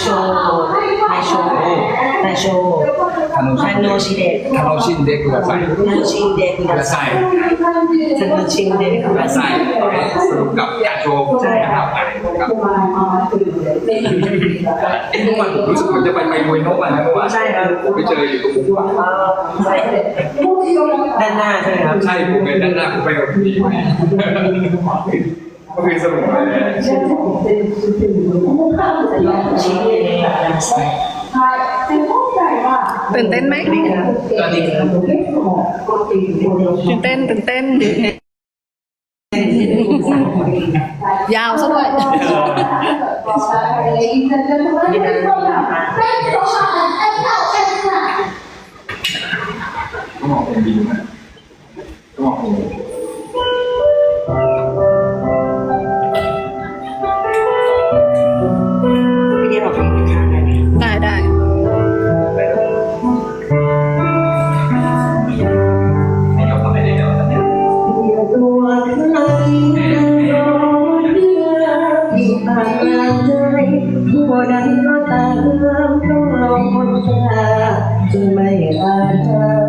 โชไนโชไนโชทาโนโนชิเดะทาโนชินเด็กกุลาไซทาโนชิเดะคุกุดาลาไซไซทาโนชิเดะคุกุดาลาไซไซสรุปกับยาโชนะครับครับเมื่อวานผมรู้สึกเหมือนจะไปไปมวยนะมานะเมื่อวานใช่ครับไปเจออยู่ตรงมุมว่าใช่ด้านหน้าใช่ไหมครับ ใช่ผมเป็นด้านหน้าผมไปกับพี่ดี ก็คือสรุปเลยชิเดะคุดาไซตื่นเต้นไหมก็ดีครับตื่นเต้นตื่นเต้นยาวซะด้วยก็มองเป็นดีนะก็มองเป็น งคนจาจนไม่อาจ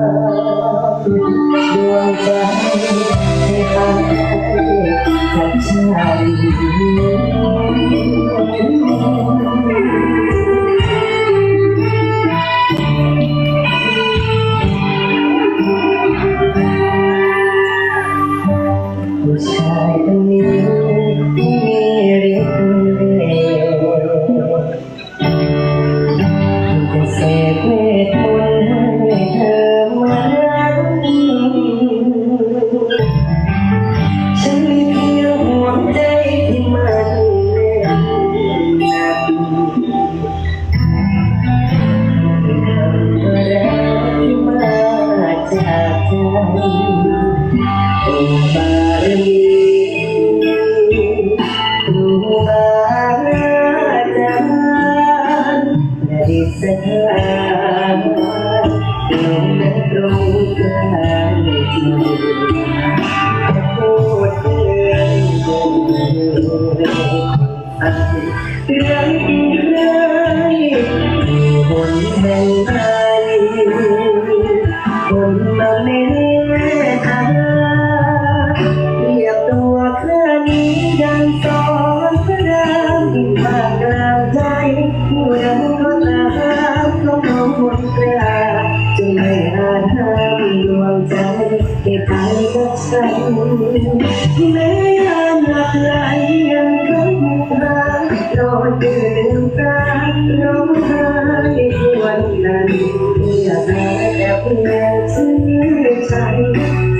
คนมาเล่ทาเรียบตัวเครื่อนี้ดังสอนพระรามยิ่งมากกลางใจผู้นั้นก็ตามต้องมองคนกลาจนไม่อาจห้ามดวงใจให้ไปกับฉันแม้ยามหลับไหลยังคงหารอตื่นตาร้องไห้วันนั้นอยากได้แต่เพื่อ ฉั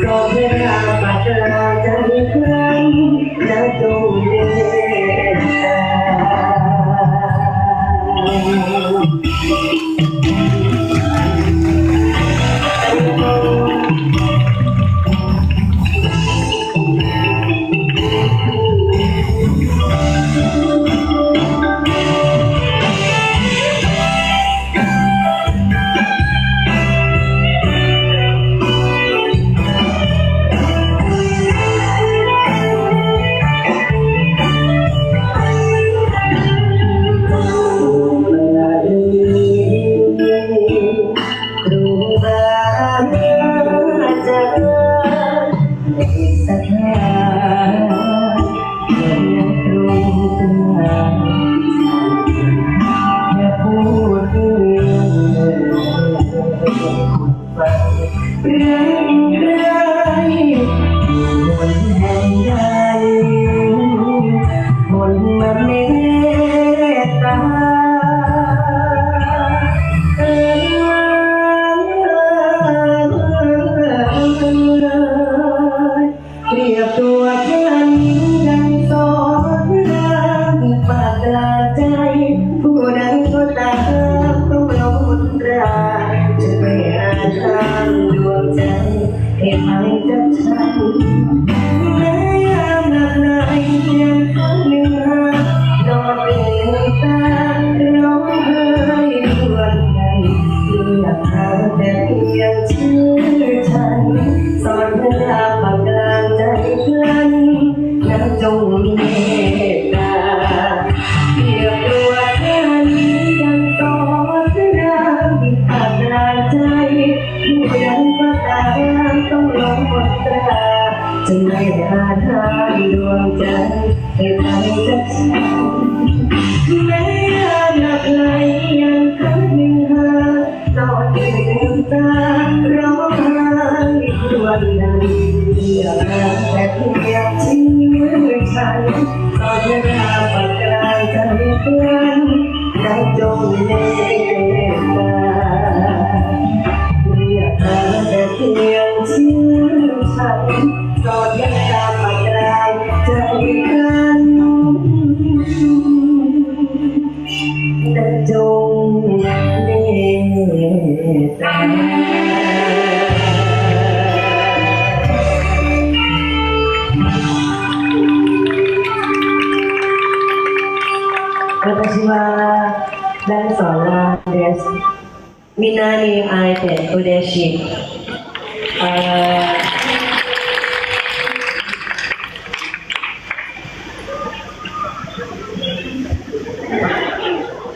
that we are two.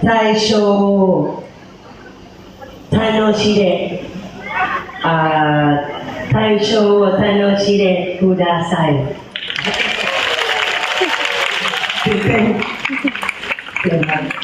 大を楽しでああ大将を楽しでください。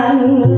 Senhor.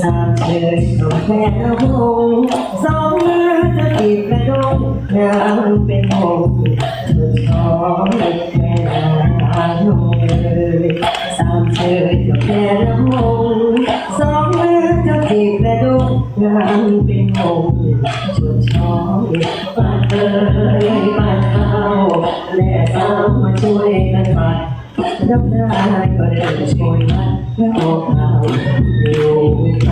สามเดือนตกแล้วงสองมือจะติดกระดงงานเป็นหงสุดสองแม่นางลงสามเดือนตกแล้วงสองมือจะติดกระดงงานเป็นหงสุดสองปัดเอ้ยปัดเข้าและสามมาช่วยกันปัด รับหน้าก็ได้โชยมาแล้วออกข่าวอยู่ไป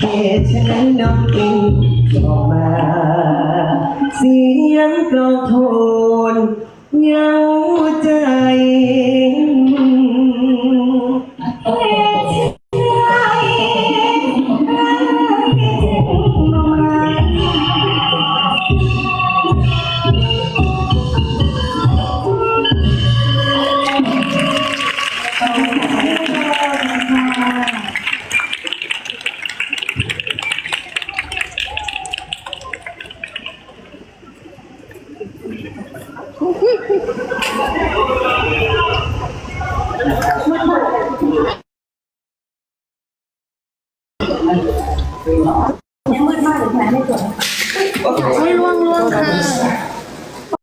เหตุฉะนั้นน้องกินบอกมา เสียงกลองโทนยัง